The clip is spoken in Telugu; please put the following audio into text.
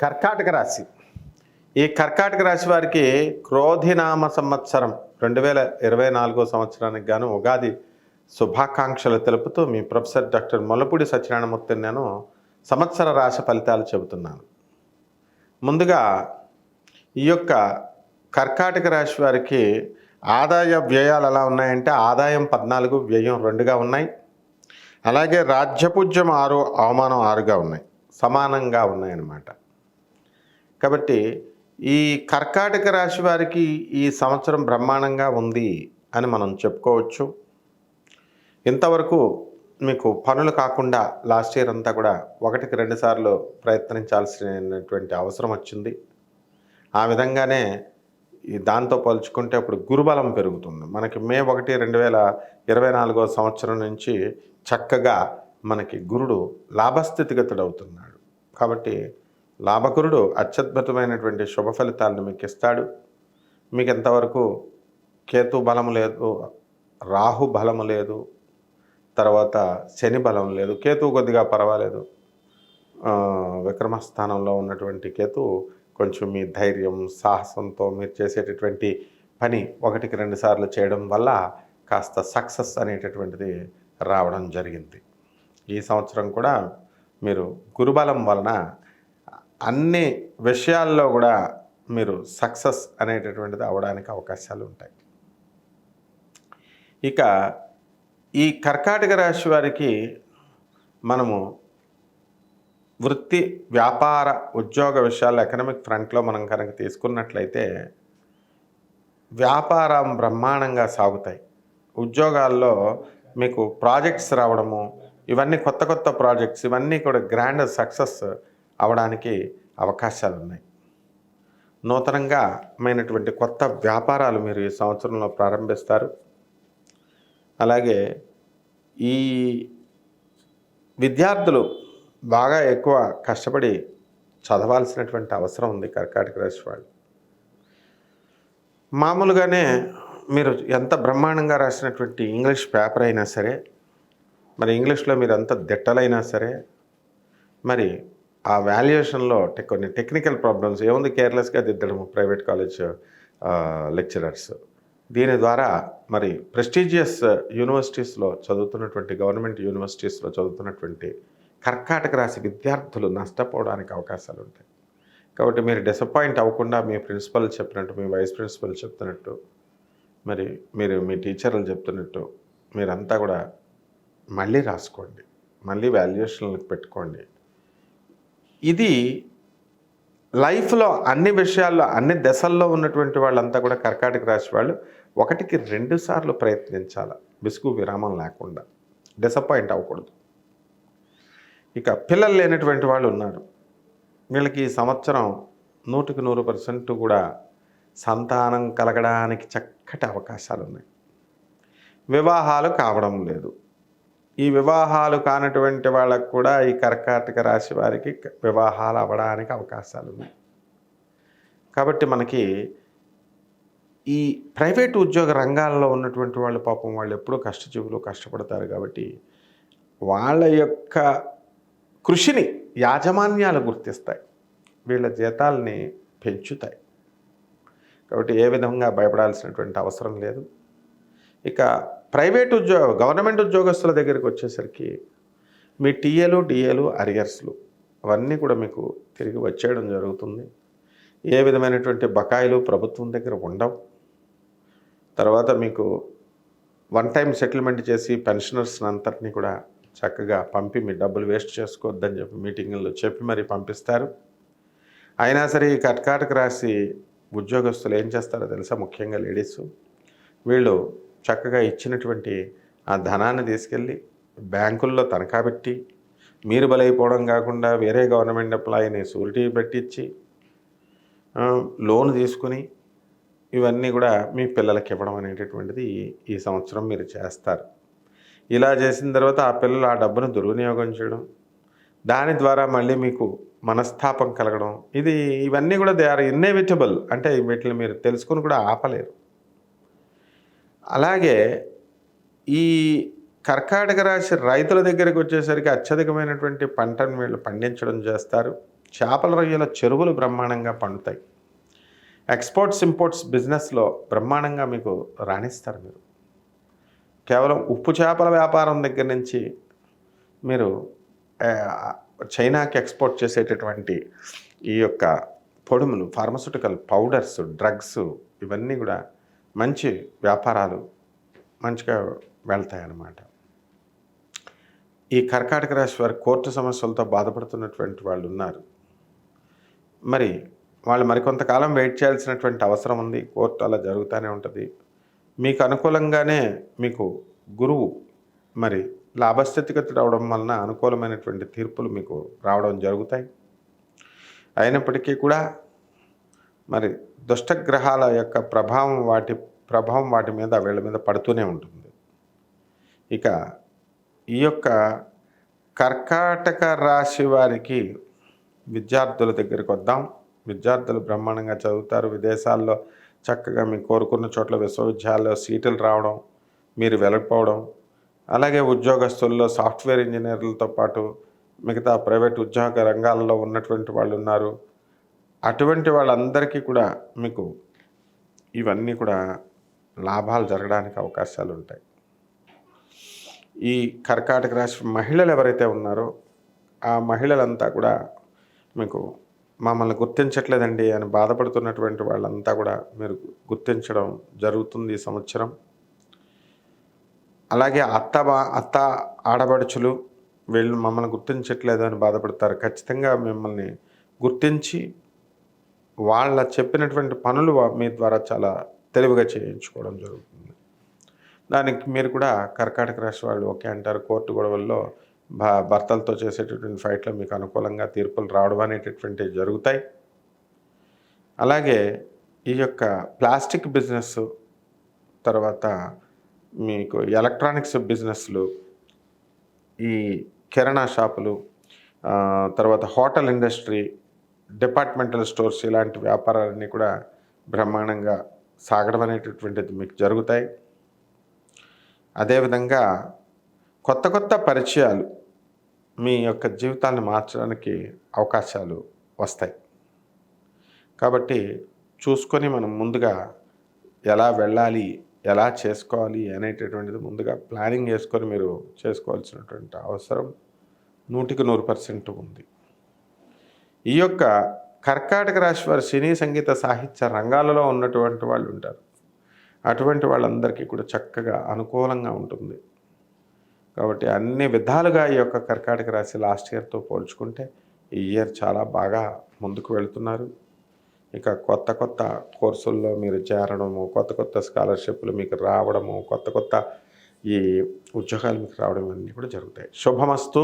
కర్కాటక రాశి. ఈ కర్కాటక రాశి వారికి క్రోధినామ సంవత్సరం రెండు వేల ఇరవై నాలుగో సంవత్సరానికి గాను ఉగాది శుభాకాంక్షలు తెలుపుతూ మీ ప్రొఫెసర్ డాక్టర్ మొలపూడి సత్యనారాయణమూర్తి నేను సంవత్సర రాశి ఫలితాలు చెబుతున్నాను. ముందుగా ఈ యొక్క కర్కాటక రాశి వారికి ఆదాయ వ్యయాలు ఎలా ఉన్నాయంటే ఆదాయం పద్నాలుగు వ్యయం రెండుగా ఉన్నాయి. అలాగే రాజ్యపూజ్యం ఆరు అవమానం ఆరుగా ఉన్నాయి. సమానంగా ఉన్నాయన్నమాట. కాబట్టి ఈ కర్కాటక రాశి వారికి ఈ సంవత్సరం బ్రహ్మాండంగా ఉంది అని మనం చెప్పుకోవచ్చు. ఇంతవరకు మీకు పనులు కాకుండా లాస్ట్ ఇయర్ అంతా కూడా ఒకటికి రెండు సార్లు ప్రయత్నించాల్సినటువంటి అవసరం వచ్చింది. ఆ విధంగానే ఈ దాంతో పోల్చుకుంటే అప్పుడు గురుబలం పెరుగుతుంది. మనకి మే ఒకటి రెండు వేల ఇరవై నాలుగో సంవత్సరం నుంచి చక్కగా మనకి గురుడు లాభస్థితిగతుడు అవుతున్నాడు కాబట్టి లాభకురుడు అత్యద్భుతమైనటువంటి శుభ ఫలితాలను మీకు ఇస్తాడు. మీకు ఎంతవరకు కేతు బలము లేదు రాహు బలము లేదు తర్వాత శని బలం లేదు కేతు కొద్దిగా పర్వాలేదు. విక్రమస్థానంలో ఉన్నటువంటి కేతు కొంచెం మీ ధైర్యం సాహసంతో మీరు చేసేటటువంటి పని ఒకటికి రెండు సార్లు చేయడం వల్ల కాస్త సక్సెస్ అనేటటువంటిది రావడం జరిగింది. ఈ సంవత్సరం కూడా మీరు గురుబలం వలన అన్ని విషయాల్లో కూడా మీరు సక్సెస్ అనేటటువంటిది అవడానికి అవకాశాలు ఉంటాయి. ఇక ఈ కర్కాటక రాశి వారికి మనము వృత్తి వ్యాపార ఉద్యోగ విషయాలు ఎకనామిక్ ఫ్రంట్లో మనం కనుక తీసుకున్నట్లయితే వ్యాపారం బ్రహ్మాండంగా సాగుతాయి. ఉద్యోగాల్లో మీకు ప్రాజెక్ట్స్ రావడము ఇవన్నీ కొత్త కొత్త ప్రాజెక్ట్స్ ఇవన్నీ కూడా గ్రాండ్ సక్సెస్ అవడానికి అవకాశాలు ఉన్నాయి నూతనంగా మైనటువంటి కొత్త వ్యాపారాలు మీరు ఈ సంవత్సరంలో ప్రారంభిస్తారు. అలాగే ఈ విద్యార్థులు బాగా ఎక్కువ కష్టపడి చదవాల్సినటువంటి అవసరం ఉంది కర్కాటక రాశి వాళ్ళు. మామూలుగానే మీరు ఎంత బ్రహ్మాండంగా రాసినటువంటి ఇంగ్లీష్ పేపర్ అయినా సరే మరి ఇంగ్లీష్లో మీరు ఎంత దిట్టలైనా సరే మరి ఆ వాల్యుయేషన్లో కొన్ని టెక్నికల్ ప్రాబ్లమ్స్ ఏముంది కేర్లెస్గా దిద్దడము ప్రైవేట్ కాలేజ్ లెక్చరర్స్ దీని ద్వారా మరి ప్రెస్టీజియస్ యూనివర్సిటీస్లో చదువుతున్నటువంటి గవర్నమెంట్ యూనివర్సిటీస్లో చదువుతున్నటువంటి కర్కాటక రాశి విద్యార్థులు నష్టపోవడానికి అవకాశాలు ఉంటాయి. కాబట్టి మీరు డిసప్పాయింట్ అవ్వకుండా మీ ప్రిన్సిపల్ చెప్పినట్టు మీ వైస్ ప్రిన్సిపల్ చెప్తున్నట్టు మరి మీరు మీ టీచర్లు చెప్తున్నట్టు మీరంతా కూడా మళ్ళీ రాసుకోండి. మళ్ళీ వాల్యుయేషన్లకు పెట్టుకోండి. ఇది లైఫ్లో అన్ని విషయాల్లో అన్ని దశల్లో ఉన్నటువంటి వాళ్ళంతా కూడా కర్కాటక రాశి వాళ్ళు ఒకటికి రెండు సార్లు ప్రయత్నించాలి. విసుగు విరామం లేకుండా. డిసప్పాయింట్ అవ్వకూడదు. ఇక పిల్లలు లేనటువంటి వాళ్ళు ఉన్నారు. వీళ్ళకి ఈ సంవత్సరం నూటికి నూరు పర్సెంట్ కూడా సంతానం కలగడానికి చక్కటి అవకాశాలు ఉన్నాయి వివాహాలు కావడం లేదు. ఈ వివాహాలు కానటువంటి వాళ్ళకు కూడా ఈ కర్కాటక రాశి వారికి వివాహాలు అవ్వడానికి అవకాశాలు ఉన్నాయి. కాబట్టి మనకి ఈ ప్రైవేట్ ఉద్యోగ రంగాల్లో ఉన్నటువంటి వాళ్ళు పాపం వాళ్ళు ఎప్పుడూ కష్టజీవులు కష్టపడతారు కాబట్టి వాళ్ళ యొక్క కృషిని యాజమాన్యాలు గుర్తిస్తాయి. వీళ్ళ జీతాల్ని పెంచుతాయి. కాబట్టి ఏ విధంగా భయపడాల్సినటువంటి అవసరం లేదు. ఇక ప్రైవేట్ ఉద్యోగ గవర్నమెంట్ ఉద్యోగస్తుల దగ్గరికి వచ్చేసరికి మీ టీఏలు డిఏలు అరియర్స్లు అవన్నీ కూడా మీకు తిరిగి వచ్చేయడం జరుగుతుంది. ఏ విధమైనటువంటి బకాయిలు ప్రభుత్వం దగ్గర ఉండవు. తర్వాత మీకు వన్ టైం సెటిల్మెంట్ చేసి పెన్షనర్స్ అంతటినీ కూడా చక్కగా పంపి మీ డబ్బులు వేస్ట్ చేసుకోవద్దని చెప్పి మీటింగుల్లో చెప్పి మరి పంపిస్తారు. అయినా సరే ఈ కట్కాటకు రాసి ఉద్యోగస్తులు ఏం చేస్తారో తెలుసా? ముఖ్యంగా లేడీస్. వీళ్ళు చక్కగా ఇచ్చినటువంటి ఆ ధనాన్ని తీసుకెళ్ళి బ్యాంకుల్లో తనఖా పెట్టి మీరు బలైపోవడం కాకుండా వేరే గవర్నమెంట్ ఎంప్లాయీని సూరిటీ పెట్టించి లోన్ తీసుకుని ఇవన్నీ కూడా మీ పిల్లలకి ఇవ్వడం అనేటటువంటిది ఈ- ఈ సంవత్సరం మీరు చేస్తారు. ఇలా చేసిన తర్వాత ఆ పిల్లలు ఆ డబ్బును దుర్వినియోగం చేయడం దాని ద్వారా మళ్ళీ మీకు మనస్తాపం కలగడం ఇది ఇవన్నీ కూడా దే ఆర్ ఇన్ఎవిటబుల్ అంటే వీటిని మీరు తెలుసుకుని కూడా ఆపలేరు. అలాగే ఈ కర్కాటక రాశి రైతుల దగ్గరికి వచ్చేసరికి అత్యధికమైనటువంటి పంటను వీళ్ళు పండించడం చేస్తారు. చేపల రొయ్యల చెరువులు బ్రహ్మాండంగా పండుతాయి. ఎక్స్పోర్ట్స్ ఇంపోర్ట్స్ బిజినెస్లో బ్రహ్మాండంగా మీకు రాణిస్తారు మీరు. కేవలం ఉప్పు చేపల వ్యాపారం దగ్గర నుంచి మీరు చైనాకి ఎక్స్పోర్ట్ చేసేటటువంటి ఈ యొక్క పొడుములు ఫార్మస్యూటికల్ పౌడర్స్ డ్రగ్స్ ఇవన్నీ కూడా మంచి వ్యాపారాలు మంచిగా వెళ్తాయి అన్నమాట ఈ కర్కాటక రాశి వారి కోర్టు సమస్యలతో బాధపడుతున్నటువంటి వాళ్ళు ఉన్నారు. మరి వాళ్ళు మరికొంతకాలం వెయిట్ చేయాల్సినటువంటి అవసరం ఉంది. కోర్టు అలా జరుగుతూనే ఉంటుంది. మీకు అనుకూలంగానే మీకు గురువు మరి లాభస్థితిగతి రావడం వలన అనుకూలమైనటువంటి తీర్పులు మీకు రావడం జరుగుతాయి. అయినప్పటికీ కూడా మరి దుష్టగ్రహాల యొక్క ప్రభావం వాటి ప్రభావం వాటి మీద వీళ్ళ మీద పడుతూనే ఉంటుంది. ఇక ఈ యొక్క కర్కాటక రాశి వారికి విద్యార్థుల దగ్గరికి వద్దాం. విద్యార్థులు బ్రహ్మాండంగా చదువుతారు. విదేశాల్లో చక్కగా మీ కోరుకున్న చోట్ల విశ్వవిద్యాలయంలో సీట్లు రావడం మీరు వెళ్ళకపోవడం అలాగే ఉద్యోగస్తుల్లో సాఫ్ట్వేర్ ఇంజనీర్లతో పాటు మిగతా ప్రైవేట్ ఉద్యోగ రంగాల్లో ఉన్నటువంటి వాళ్ళు ఉన్నారు. అటువంటి వాళ్ళందరికీ కూడా మీకు ఇవన్నీ కూడా లాభాలు జరగడానికి అవకాశాలు ఉంటాయి. ఈ కర్కాటక రాశి మహిళలు ఎవరైతే ఉన్నారో ఆ మహిళలంతా కూడా మీకు మమ్మల్ని గుర్తించట్లేదండి అని బాధపడుతున్నటువంటి వాళ్ళంతా కూడా మీరు గుర్తించడం జరుగుతుంది ఈ సంవత్సరం. అలాగే అత్త బా అత్త ఆడబడుచులు వీళ్ళు మమ్మల్ని గుర్తించట్లేదు అని బాధపడతారు. ఖచ్చితంగా మిమ్మల్ని గుర్తించి వాళ్ళ చెప్పినటువంటి పనులు మీ ద్వారా చాలా తెలివిగా చేయించుకోవడం జరుగుతుంది. దానికి మీరు కూడా కర్కాటక రాశి వాళ్ళు ఓకే అంటారు. కోర్టు గొడవల్లో భర్తలతో చేసేటటువంటి ఫైట్లో మీకు అనుకూలంగా తీర్పులు రావడం అనేటటువంటివి జరుగుతాయి. అలాగే ఈ యొక్క ప్లాస్టిక్ బిజినెస్ తర్వాత మీకు ఎలక్ట్రానిక్స్ బిజినెస్లు ఈ కిరాణా షాపులు తర్వాత హోటల్ ఇండస్ట్రీ డిపార్ట్మెంటల్ స్టోర్స్ ఇలాంటి వ్యాపారాలన్నీ కూడా బ్రహ్మాండంగా సాగడం అనేటటువంటిది మీకు జరుగుతాయి. అదేవిధంగా కొత్త కొత్త పరిచయాలు మీ యొక్క జీవితాన్ని మార్చడానికి అవకాశాలు వస్తాయి. కాబట్టి చూసుకొని మనం ముందుగా ఎలా వెళ్ళాలి ఎలా చేసుకోవాలి అనేటటువంటిది ముందుగా ప్లానింగ్ చేసుకొని మీరు చేసుకోవాల్సినటువంటి అవసరం నూటికి నూరు పర్సెంట్ ఉంది. ఈ యొక్క కర్కాటక రాశి వారు సినీ సంగీత సాహిత్య రంగాలలో ఉన్నటువంటి వాళ్ళు ఉంటారు. అటువంటి వాళ్ళందరికీ కూడా చక్కగా అనుకూలంగా ఉంటుంది. కాబట్టి అన్ని విధాలుగా ఈ యొక్క కర్కాటక రాశి లాస్ట్ ఇయర్తో పోల్చుకుంటే ఈ ఇయర్ చాలా బాగా ముందుకు వెళుతున్నారు. ఇక కొత్త కొత్త కోర్సుల్లో మీరు చేరడము కొత్త కొత్త స్కాలర్షిప్లు మీకు రావడము కొత్త కొత్త ఈ ఉద్యోగాలు మీకు రావడం అన్నీ కూడా జరుగుతాయి. శుభమస్తు.